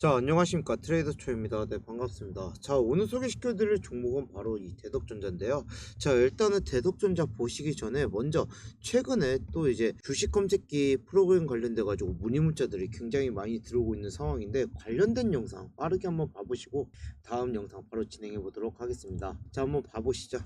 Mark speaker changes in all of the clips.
Speaker 1: 자, 안녕하십니까. 트레이더 초입니다. 네, 반갑습니다. 자, 오늘 소개시켜 드릴 종목은 바로 이 대덕전자인데요. 자, 일단은 대덕전자 보시기 전에 먼저 최근에 또 이제 주식 검색기 프로그램 관련돼 가지고 문의 문자들이 굉장히 많이 들어오고 있는 상황인데 관련된 영상 빠르게 한번 봐보시고 다음 영상 바로 진행해 보도록 하겠습니다. 자, 한번 봐보시죠.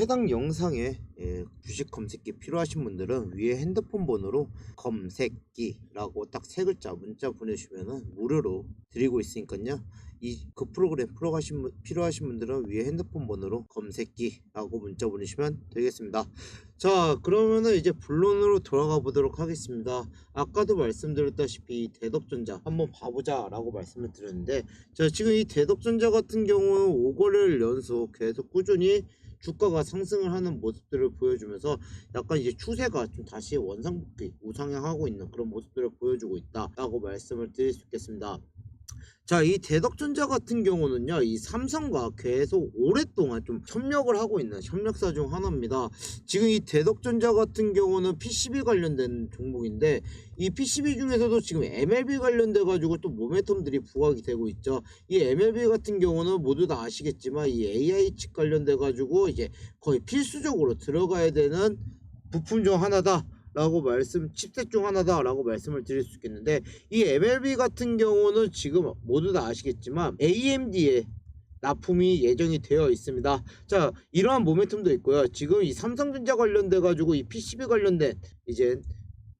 Speaker 1: 해당 영상에 예, 주식 검색기 필요하신 분들은 위에 핸드폰 번호로 검색기라고 딱 세 글자 문자 보내주시면 무료로 드리고 있으니까요. 이 그 프로그램 풀어가신 분- 필요하신 분들은 위에 핸드폰 번호로 검색기라고 문자 보내시면 되겠습니다. 자, 그러면은 이제 본론으로 돌아가 보도록 하겠습니다. 아까도 말씀드렸다시피 이 대덕전자 한번 봐보자 라고 말씀을 드렸는데, 자 지금 이 대덕전자 같은 경우는 5거래를 연속 계속 꾸준히 주가가 상승을 하는 모습들을 보여주면서 약간 이제 추세가 좀 다시 원상복귀 우상향하고 있는 그런 모습들을 보여주고 있다라고 말씀을 드릴 수 있겠습니다. 자, 이 대덕전자 같은 경우는요, 이 삼성과 계속 오랫동안 좀 협력을 하고 있는 협력사 중 하나입니다. 지금 이 대덕전자 같은 경우는 PCB 관련된 종목인데, 이 PCB 중에서도 지금 MLB 관련돼 가지고 또 모멘텀들이 부각이 되고 있죠. 이 MLB 같은 경우는 모두 다 아시겠지만 이 AI 칩 관련돼 가지고 이제 거의 필수적으로 들어가야 되는 부품 중 하나다. 라고 말씀 칩셋 중 하나다 라고 말씀을 드릴 수 있겠는데 이 MLB 같은 경우는 지금 모두 다 아시겠지만 AMD에 납품이 예정이 되어 있습니다. 자, 이러한 모멘텀도 있고요. 지금 이 삼성전자 관련돼 가지고 이 PCB 관련된 이제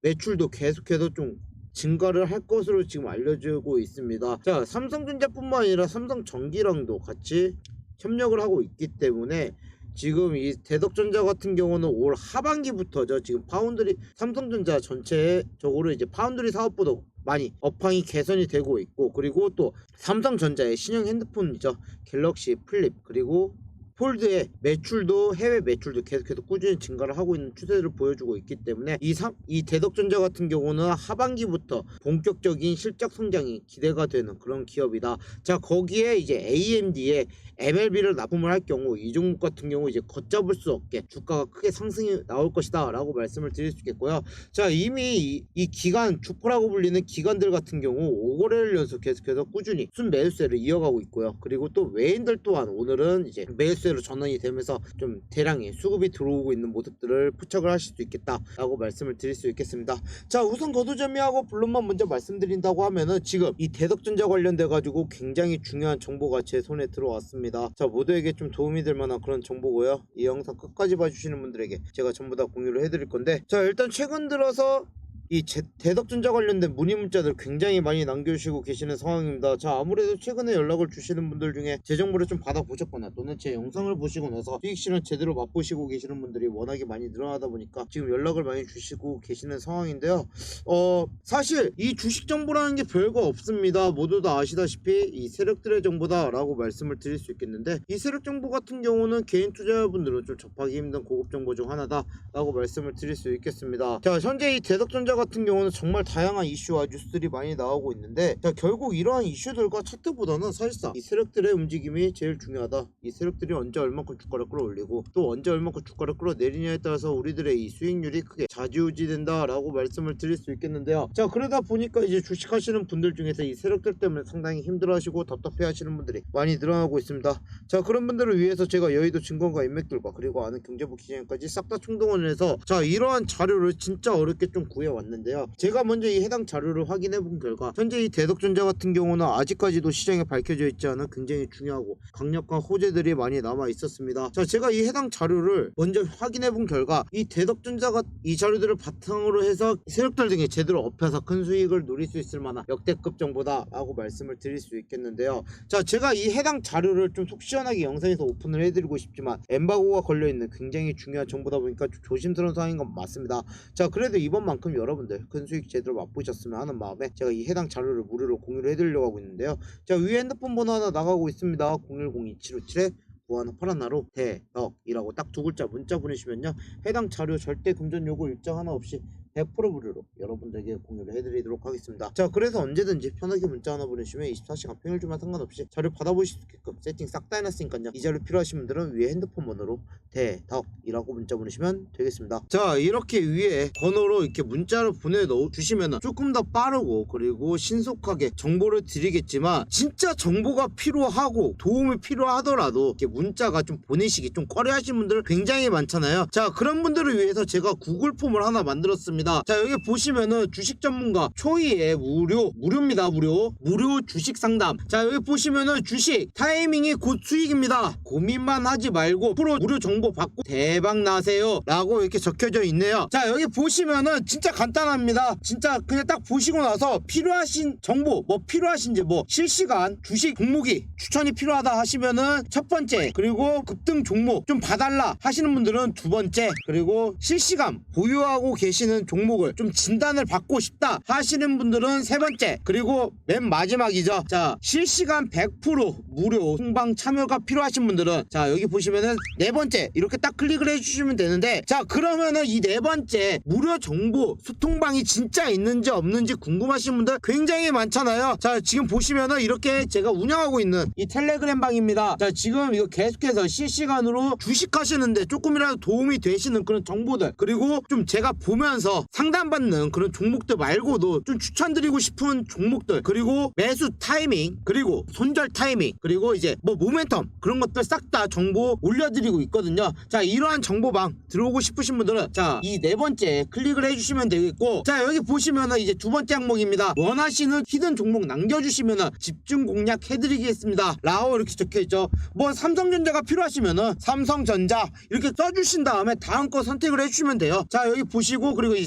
Speaker 1: 매출도 계속해서 좀 증가를 할 것으로 지금 알려지고 있습니다. 자, 삼성전자뿐만 아니라 삼성전기랑도 같이 협력을 하고 있기 때문에 지금 이 대덕전자 같은 경우는 올 하반기부터죠. 지금 파운드리 삼성전자 전체적으로 이제 파운드리 사업보다 많이 업황이 개선이 되고 있고 그리고 또 삼성전자의 신형 핸드폰이죠. 갤럭시 플립 그리고 폴드의 매출도 해외 매출도 계속해서 꾸준히 증가를 하고 있는 추세를 보여주고 있기 때문에 이, 삼, 이 대덕전자 같은 경우는 하반기부터 본격적인 실적 성장이 기대가 되는 그런 기업이다. 자 거기에 이제 AMD의 MLB를 납품을 할 경우 이 종목 같은 경우 이제 걷잡을 수 없게 주가가 크게 상승이 나올 것이다 라고 말씀을 드릴 수 있겠고요. 자 이미 이, 이 기간 주포라고 불리는 기관들 같은 경우 5거래를 연속 계속해서 꾸준히 순 매수세를 이어가고 있고요. 그리고 또 외인들 또한 오늘은 이제 매수세 로 전환이 되면서 좀 대량의 수급이 들어오고 있는 모습들을 포착을 하실 수 있겠다라고 말씀을 드릴 수 있겠습니다. 자 우선 거두절미하고 본론만 먼저 말씀드린다고 하면은 지금 이 대덕전자 관련돼 가지고 굉장히 중요한 정보가 제 손에 들어왔습니다. 자 모두에게 좀 도움이 될 만한 그런 정보고요. 이 영상 끝까지 봐주시는 분들에게 제가 전부 다 공유를 해드릴 건데 자 일단 최근 들어서 이 제- 대덕전자 관련된 문의 문자들 굉장히 많이 남겨주시고 계시는 상황입니다. 자 아무래도 최근에 연락을 주시는 분들 중에 제 정보를 좀 받아보셨거나 또는 제 영상을 보시고 나서 수익 실현 제대로 맛보시고 계시는 분들이 워낙에 많이 늘어나다 보니까 지금 연락을 많이 주시고 계시는 상황인데요. 어 사실 이 주식 정보라는 게 별거 없습니다. 모두 다 아시다시피 이 세력들의 정보다라고 말씀을 드릴 수 있겠는데 이 세력 정보 같은 경우는 개인 투자자분들은 좀 접하기 힘든 고급 정보 중 하나다라고 말씀을 드릴 수 있겠습니다. 자 현재 이 대덕전자 같은 경우는 정말 다양한 이슈와 뉴스들이 많이 나오고 있는데 자 결국 이러한 이슈들과 차트보다는 사실상 이 세력들의 움직임이 제일 중요하다. 이 세력들이 언제 얼마큼 주가를 끌어올리고 또 언제 얼마큼 주가를 끌어내리냐에 따라서 우리들의 이 수익률이 크게 좌지우지 된다 라고 말씀을 드릴 수 있겠는데요. 자 그러다 보니까 이제 주식 하시는 분들 중에서 이 세력들 때문에 상당히 힘들어 하시고 답답해 하시는 분들이 많이 늘어나고 있습니다. 자 그런 분들을 위해서 제가 여의도 증권가 인맥들과 그리고 아는 경제부 기자님까지 싹 다 총동원을 해서 자 이러한 자료를 진짜 어렵게 좀 구해왔는데 요. 제가 먼저 이 해당 자료를 확인해 본 결과 현재 이 대덕전자 같은 경우는 아직까지도 시장에 밝혀져 있지 않은 굉장히 중요하고 강력한 호재들이 많이 남아 있었습니다. 자 제가 이 해당 자료를 먼저 확인해 본 결과 이 대덕전자가 이 자료들을 바탕으로 해서 세력들 등에 제대로 업혀서 큰 수익을 누릴 수 있을 만한 역대급 정보다라고 말씀을 드릴 수 있겠는데요. 자 제가 이 해당 자료를 좀 속 시원하게 영상에서 오픈을 해드리고 싶지만 엠바고가 걸려 있는 굉장히 중요한 정보다 보니까 좀 조심스러운 상황인 건 맞습니다. 자 그래도 이번만큼 여러분 여러분들 큰 수익 제대로 맛보셨으면 하는 마음에 제가 이 해당 자료를 무료로 공유를 해드리려고 하고 있는데요. 자 위에 핸드폰 번호 하나 나가고 있습니다. 0102757에 구하나 파라나로 대덕이라고 딱 두 글자 문자 보내시면요 해당 자료 절대 금전 요구 일정 하나 없이 100% 무료로 여러분들에게 공유를 해드리도록 하겠습니다. 자 그래서 언제든지 편하게 문자 하나 보내시면 24시간 평일주만 상관없이 자료 받아보실 수 있게끔 세팅 싹 다 해놨으니까요. 이 자료 필요하신 분들은 위에 핸드폰 번호로 대덕이라고 문자 보내시면 되겠습니다. 자 이렇게 위에 번호로 이렇게 문자를 보내 넣어 주시면 조금 더 빠르고 그리고 신속하게 정보를 드리겠지만 진짜 정보가 필요하고 도움이 필요하더라도 이렇게 문자가 좀 보내시기 좀 꺼려하시는 분들 굉장히 많잖아요. 자 그런 분들을 위해서 제가 구글 폼을 하나 만들었습니다. 자 여기 보시면은 주식 전문가 초이의 무료 무료입니다 무료 무료 주식 상담. 자 여기 보시면은 주식 타이밍이 곧 수익입니다. 고민만 하지 말고 프로 무료 정보 받고 대박 나세요. 라고 이렇게 적혀져 있네요. 자 여기 보시면은 진짜 간단합니다. 진짜 그냥 딱 보시고 나서 필요하신 정보 뭐 필요하신지 뭐 실시간 주식 종목이 추천이 필요하다 하시면은 첫 번째 그리고 급등 종목 좀 봐달라 하시는 분들은 두 번째 그리고 실시간 보유하고 계시는 종목을 좀 진단을 받고 싶다 하시는 분들은 세 번째 그리고 맨 마지막이죠. 자 실시간 100% 무료 홍방 참여가 필요하신 분들은 자 여기 보시면은 네 번째 이렇게 딱 클릭을 해주시면 되는데 자 그러면은 이 네 번째 무료 정보 소통방이 진짜 있는지 없는지 궁금하신 분들 굉장히 많잖아요. 자 지금 보시면은 이렇게 제가 운영하고 있는 이 텔레그램 방입니다. 자 지금 이거 계속해서 실시간으로 주식하시는데 조금이라도 도움이 되시는 그런 정보들 그리고 좀 제가 보면서 상담받는 그런 종목들 말고도 좀 추천드리고 싶은 종목들 그리고 매수 타이밍 그리고 손절 타이밍 그리고 이제 뭐 모멘텀 그런 것들 싹 다 정보 올려드리고 있거든요. 자 이러한 정보방 들어오고 싶으신 분들은 자 이 네 번째 클릭을 해주시면 되겠고 자 여기 보시면은 이제 두 번째 항목입니다. 원하시는 히든 종목 남겨주시면은 집중 공략 해드리겠습니다. 라오 이렇게 적혀있죠. 뭐 삼성전자가 필요하시면은 삼성전자 이렇게 써주신 다음에 다음 거 선택을 해주시면 돼요. 자 여기 보시고 그리고 이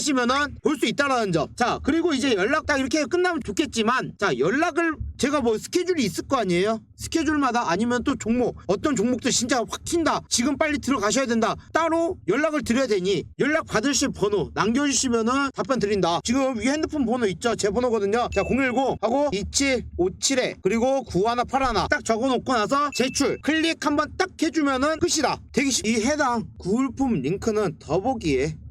Speaker 1: 시면은 볼 수 있다라는 점. 자, 그리고 이제 연락 딱 이렇게 끝나면 좋겠지만 자, 연락을 제가 뭐 스케줄이 있을 거 아니에요? 스케줄마다 아니면 또 종목 어떤 종목들 진짜 확 튄다 지금 빨리 들어가셔야 된다 따로 연락을 드려야 되니 연락 받으실 번호 남겨주시면은 답변 드린다 지금 위 핸드폰 번호 있죠 제 번호거든요 자 010 하고 2757에 그리고 9181 딱 적어놓고 나서 제출 클릭 한번 딱 해주면은 끝이다 쉽- 이 해당 구울품 링크는 더보기에